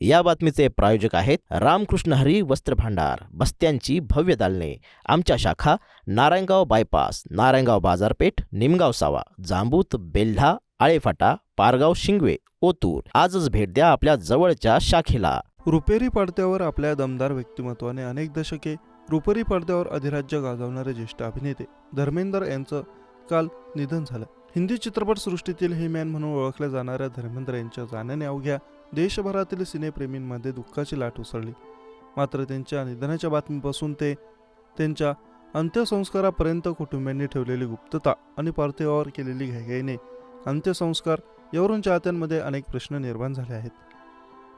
या बातमीचे प्रायोजक आहेत रामकृष्ण हरी वस्त्र भांडार बस्त्यांची भव्य दालने. आमच्या शाखा नारायणगाव बायपास नारायणगाव बाजारपेठ निमगाव सावा जांबूत बेल्हा आळेफाटा पारगाव शिंगवे ओतूर. आजच भेट द्या आपल्या जवळच्या शाखेला. रुपेरी पडद्यावर आपल्या दमदार व्यक्तिमत्वाने अनेक दशके रुपेरी पडद्यावर अधिराज्य गाजवणारे ज्येष्ठ अभिनेते धर्मेंद्र यांचं काल निधन झालं. हिंदी चित्रपटसृष्टीतील हे मॅन म्हणून ओळखल्या जाणाऱ्या धर्मेंद्र यांच्या जाण्याने अवघ्या देशभरातील सिनेप्रेमींमध्ये दुःखाची लाट उसळली. मात्र त्यांच्या निधनाच्या बातमीपासून ते त्यांच्या अंत्यसंस्कारापर्यंत कुटुंबियांनी ठेवलेली गुप्तता आणि पार्थिवावर केलेली घाईघाईने अंत्यसंस्कार यावरून चाहत्यांमध्ये अनेक प्रश्न निर्माण झाले आहेत.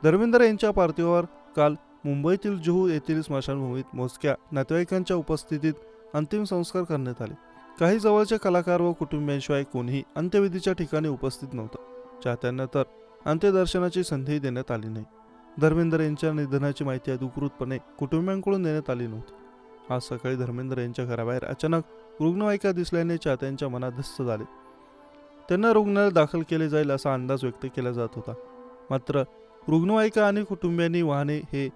धर्मेंद्र यांच्या पार्थिवावर काल मुंबईतील जुहू येथील स्मशानभूमीत मोजक्या नातेवाईकांच्या उपस्थितीत अंतिम संस्कार करण्यात आले. काही जवळचे कलाकार व कुटुंबियांशिवाय कोणीही अंत्यविधीच्या ठिकाणी उपस्थित नव्हतं. चाहत्यांना तर अंत्यदर्शनाची संधीही देण्यात आली नाही. धर्मेंद्र यांच्या निधनाची माहिती अधिकृतपणे कुटुंबियांकडून देण्यात आली नव्हती. आज सकाळी धर्मेंद्र यांच्या घराबाहेर अचानक रुग्णवाहिका दिसल्याने चाहत्यांच्या मनात धस्त झाले. त्यांना रुग्णालयात दाखल केले जाईल असा अंदाज व्यक्त केला जात होता. मात्र रुग्णवाहिका आणि कुटुंबियांनी वाहने हे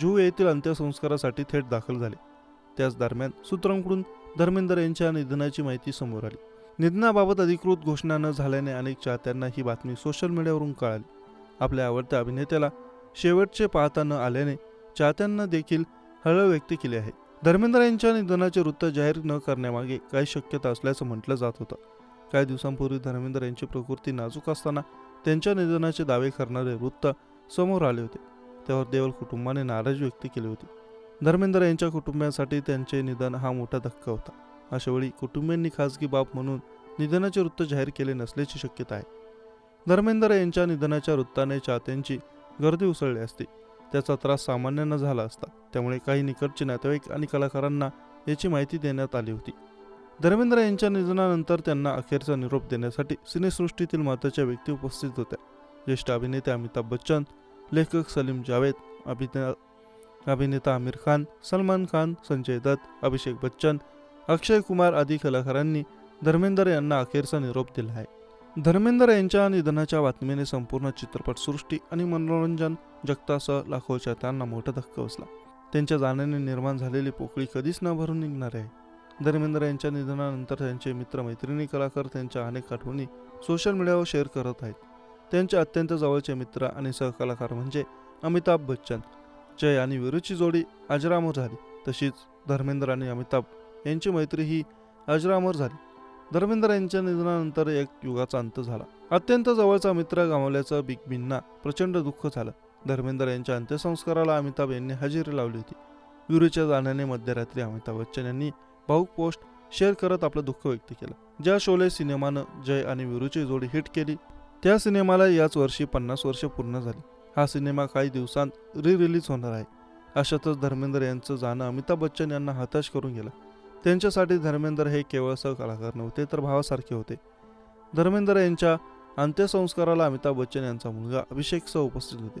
जुहू येथील अंत्यसंस्कारासाठी थेट दाखल झाले. त्याच दरम्यान सूत्रांकडून धर्मेंद्र यांच्या निधनाची माहिती समोर आली. निधनाबाबत अधिकृत घोषणा न झाल्याने अनेक चाहत्यांना ही बातमी सोशल मीडियावरून कळाली. आपल्या आवडत्या अभिनेत्याला शेवटचे पाहता न आल्याने चाहत्यांना देखील हळहळ व्यक्त केली आहे. धर्मेंद्र यांच्या निधनाचे वृत्त जाहीर न करण्यामागे काही शक्यता असल्याचं म्हटलं जात होतं. काही दिवसांपूर्वी धर्मेंद्र यांची प्रकृती नाजूक असताना त्यांच्या निधनाचे दावे करणारे वृत्त समोर आले होते. त्यावर देवल कुटुंबाने नाराजी व्यक्त केली होती. धर्मेंद्र यांच्या कुटुंबियांसाठी त्यांचे निधन हा मोठा धक्का होता. अशा वेळी कुटुंबियांनी खासगी बाब म्हणून निधनाचे वृत्त जाहीर केले नसल्याची शक्यता आहे. धर्मेंद्र यांच्या निधनाच्या वृत्ताने चाहत्यांची गर्दी उसळली असती. त्याचा त्रास सामान्यांना झाला असता. त्यामुळे काही निकटचे नातेवाईक आणि कलाकारांना याची माहिती देण्यात आली होती. धर्मेंद्र यांच्या निधनानंतर त्यांना अखेरचा निरोप देण्यासाठी सिनेसृष्टीतील महत्त्वाच्या व्यक्ती उपस्थित होत्या. ज्येष्ठ अभिनेते अमिताभ बच्चन लेखक सलीम जावेद अभिने अभिनेता आमिर खान सलमान खान संजय दत्त अभिषेक बच्चन अक्षय कुमार आदी कलाकारांनी धर्मेंद्र यांना अखेरचा निरोप दिला आहे. धर्मेंद्र यांच्या निधनाच्या बातमीने संपूर्ण चित्रपटसृष्टी आणि मनोरंजन जगतासह लाखो चाहत्यांना मोठा धक्का बसला. त्यांच्या जाण्याने निर्माण झालेली पोकळी कधीच न भरून निघणार आहे. धर्मेंद्र यांच्या निधनानंतर त्यांचे मित्रमैत्रिणी कलाकार त्यांच्या अनेक आठवणी सोशल मीडियावर शेअर करत आहेत. त्यांचे अत्यंत जवळचे मित्र आणि सहकलाकार म्हणजे अमिताभ बच्चन. जय आणि वीरूची जोडी अजरामर झाली. तशीच धर्मेंद्र आणि अमिताभ यांची मैत्री ही अजरामर झाली. धर्मेंद्र यांच्या निधनानंतर एक युगाचा अंत झाला. अत्यंत जवळचा मित्र गमावल्याचं बिग बींना प्रचंड दुःख झालं. धर्मेंद्र यांच्या अंत्यसंस्काराला अमिताभ यांनी हजेरी लावली होती. विरूच्या जाण्याने मध्यरात्री अमिताभ बच्चन यांनी भाऊक पोस्ट शेअर करत आपलं दुःख व्यक्त केलं. ज्या शोले सिनेमानं जय आणि विरूची जोडी हिट केली त्या सिनेमाला याच वर्षी पन्नास वर्ष पूर्ण झाली. हा सिनेमा काही दिवसांत री रिलीज होणार आहे. अशातच धर्मेंद्र यांचं जाणं अमिताभ बच्चन यांना हताश करून गेलं. त्यांच्यासाठी धर्मेंद्र हे केवळ सहकलाकार नव्हते तर भावासारखे होते. धर्मेंद्र यांच्या अंत्यसंस्काराला अमिताभ बच्चन यांचा मुलगा अभिषेक सह उपस्थित होते.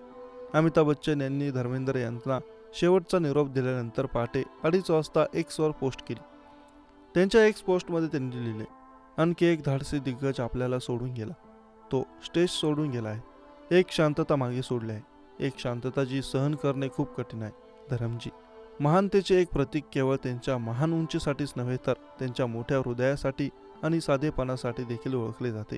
अमिताभ बच्चन यांनी धर्मेंद्र यांना शेवटचा निरोप दिल्यानंतर पहाटे अडीच वाजता एक्सवर पोस्ट केली. त्यांच्या एक्स पोस्टमध्ये त्यांनी लिहिले आणखी एक धाडसी दिग्गज आपल्याला सोडून गेला. तो स्टेज सोडून गेला आहे. एक शांतता मागे सोडली आहे. एक शांतता जी सहन करणे खूप कठीण आहे. धरमजी. महानतेचे एक प्रतीक केवळ त्यांच्या महान उंचीसाठीच नव्हे तर त्यांच्या मोठ्या हृदयासाठी आणि साधेपणासाठी देखील ओळखले जाते.